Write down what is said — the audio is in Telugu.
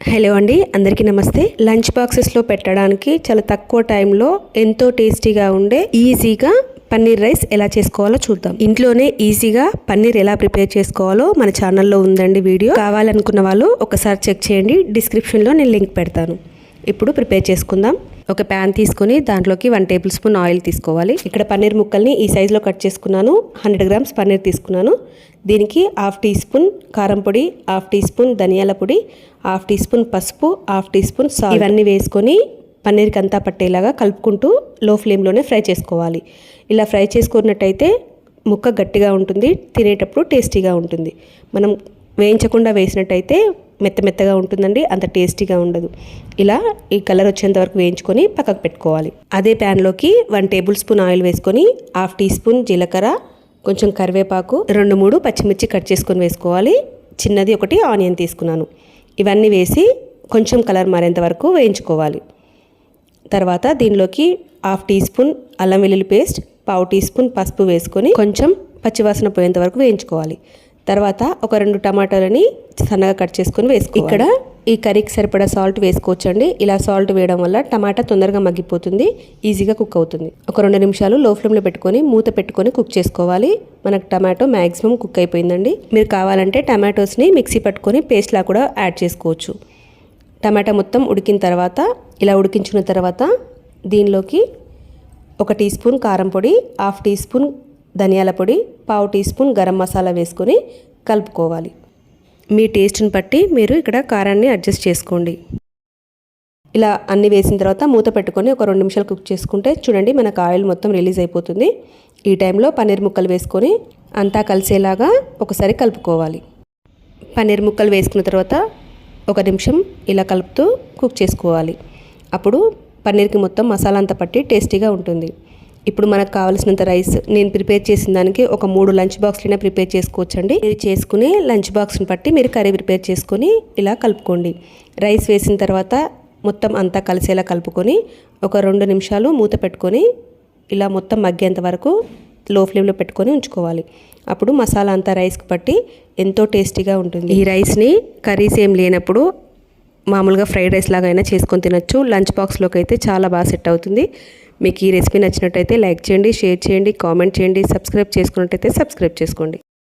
హలో అండి అందరికీ నమస్తే. లంచ్ బాక్సెస్లో పెట్టడానికి చాలా తక్కువ టైంలో ఎంతో టేస్టీగా ఉండే ఈజీగా పన్నీర్ రైస్ ఎలా చేసుకోవాలో చూద్దాం. ఇంట్లోనే ఈజీగా పన్నీర్ ఎలా ప్రిపేర్ చేసుకోవాలో మన ఛానల్లో ఉందండి వీడియో. కావాలనుకున్న వాళ్ళు ఒకసారి చెక్ చేయండి డిస్క్రిప్షన్లో నేను లింక్ పెడతాను. ఇప్పుడు ప్రిపేర్ చేసుకుందాం. ఒక ప్యాన్ తీసుకొని దాంట్లోకి వన్ టేబుల్ స్పూన్ ఆయిల్ తీసుకోవాలి. ఇక్కడ పన్నీర్ ముక్కల్ని ఈ సైజులో కట్ చేసుకున్నాను. హండ్రెడ్ గ్రామ్స్ పన్నీర్ తీసుకున్నాను. దీనికి హాఫ్ టీ స్పూన్ కారం పొడి హాఫ్ టీ స్పూన్ ధనియాల పొడి హాఫ్ టీ స్పూన్ పసుపు హాఫ్ టీ స్పూన్ సాల్ట్ ఇవన్నీ వేసుకొని పన్నీర్కి అంతా పట్టేలాగా కలుపుకుంటూ లో ఫ్లేమ్లోనే ఫ్రై చేసుకోవాలి. ఇలా ఫ్రై చేసుకున్నట్టయితే ముక్క గట్టిగా ఉంటుంది తినేటప్పుడు టేస్టీగా ఉంటుంది. మనం వేయించకుండా వేసినట్టయితే మెత్త మెత్తగా ఉంటుందండి అంత టేస్టీగా ఉండదు. ఇలా ఈ కలర్ వచ్చేంత వరకు వేయించుకొని పక్కకు పెట్టుకోవాలి. అదే ప్యాన్లోకి వన్ టేబుల్ స్పూన్ ఆయిల్ వేసుకొని హాఫ్ టీ స్పూన్ జీలకర్ర కొంచెం కరివేపాకు రెండు మూడు పచ్చిమిర్చి కట్ చేసుకొని వేసుకోవాలి. చిన్నది ఒకటి ఆనియన్ తీసుకున్నాను. ఇవన్నీ వేసి కొంచెం కలర్ మారేంత వరకు వేయించుకోవాలి. తర్వాత దీనిలోకి హాఫ్ టీ స్పూన్ అల్లం వెల్లుల్లి పేస్ట్ పావు టీ స్పూన్ పసుపు వేసుకొని కొంచెం పచ్చివాసన పోయేంత వరకు వేయించుకోవాలి. తర్వాత ఒక రెండు టమాటాలని సన్నగా కట్ చేసుకొని వేసుకో ఇక్కడ ఈ కర్రీకి సరిపడా సాల్ట్ వేసుకోవచ్చండి. ఇలా సాల్ట్ వేయడం వల్ల టమాటా తొందరగా మగ్గిపోతుంది ఈజీగా కుక్ అవుతుంది. ఒక రెండు నిమిషాలు లో ఫ్లేమ్లో పెట్టుకొని మూత పెట్టుకొని కుక్ చేసుకోవాలి. మనకు టమాటో మ్యాక్సిమం కుక్ అయిపోయిందండి. మీరు కావాలంటే టమాటోస్ని మిక్సీ పట్టుకొని పేస్ట్లా కూడా యాడ్ చేసుకోవచ్చు. టమాటా మొత్తం ఉడికిన తర్వాత ఇలా ఉడికించుకున్న తర్వాత దీనిలోకి ఒక టీ స్పూన్ కారం పొడి హాఫ్ టీ స్పూన్ ధనియాల పొడి పావు టీ స్పూన్ గరం మసాలా వేసుకొని కలుపుకోవాలి. మీ టేస్ట్ని బట్టి మీరు ఇక్కడ కారాన్ని అడ్జస్ట్ చేసుకోండి. ఇలా అన్ని వేసిన తర్వాత మూత పెట్టుకొని ఒక రెండు నిమిషాలు కుక్ చేసుకుంటే చూడండి మనకు ఆయిల్ మొత్తం రిలీజ్ అయిపోతుంది. ఈ టైంలో పన్నీర్ ముక్కలు వేసుకొని అంతా కలిసేలాగా ఒకసారి కలుపుకోవాలి. పన్నీర్ ముక్కలు వేసుకున్న తర్వాత ఒక నిమిషం ఇలా కలుపుతూ కుక్ చేసుకోవాలి. అప్పుడు పన్నీర్కి మొత్తం మసాలా అంతా పట్టి టేస్టీగా ఉంటుంది. ఇప్పుడు మనకు కావాల్సినంత రైస్ నేను ప్రిపేర్ చేసిన దానికి ఒక మూడు లంచ్ బాక్స్లైనా ప్రిపేర్ చేసుకోవచ్చండి. మీరు చేసుకుని లంచ్ బాక్స్ని బట్టి మీరు కర్రీ ప్రిపేర్ చేసుకొని ఇలా కలుపుకోండి. రైస్ వేసిన తర్వాత మొత్తం అంతా కలిసేలా కలుపుకొని ఒక రెండు నిమిషాలు మూత పెట్టుకొని ఇలా మొత్తం మగ్గేంత వరకు లో ఫ్లేమ్లో పెట్టుకొని ఉంచుకోవాలి. అప్పుడు మసాలా అంతా రైస్కి పట్టి ఎంతో టేస్టీగా ఉంటుంది. ఈ రైస్ని కర్రీస్ ఏం లేనప్పుడు మామూలుగా ఫ్రైడ్ రైస్ లాగా అయినా చేసుకొని తినొచ్చు. లంచ్ బాక్స్లోకి అయితే చాలా బాగా సెట్ అవుతుంది. మీకు ఈ రెసిపీ నచ్చినట్టయితే లైక్ చేయండి షేర్ చేయండి కామెంట్ చేయండి సబ్స్క్రైబ్ చేసుకున్నట్టయితే సబ్స్క్రైబ్ చేసుకోండి.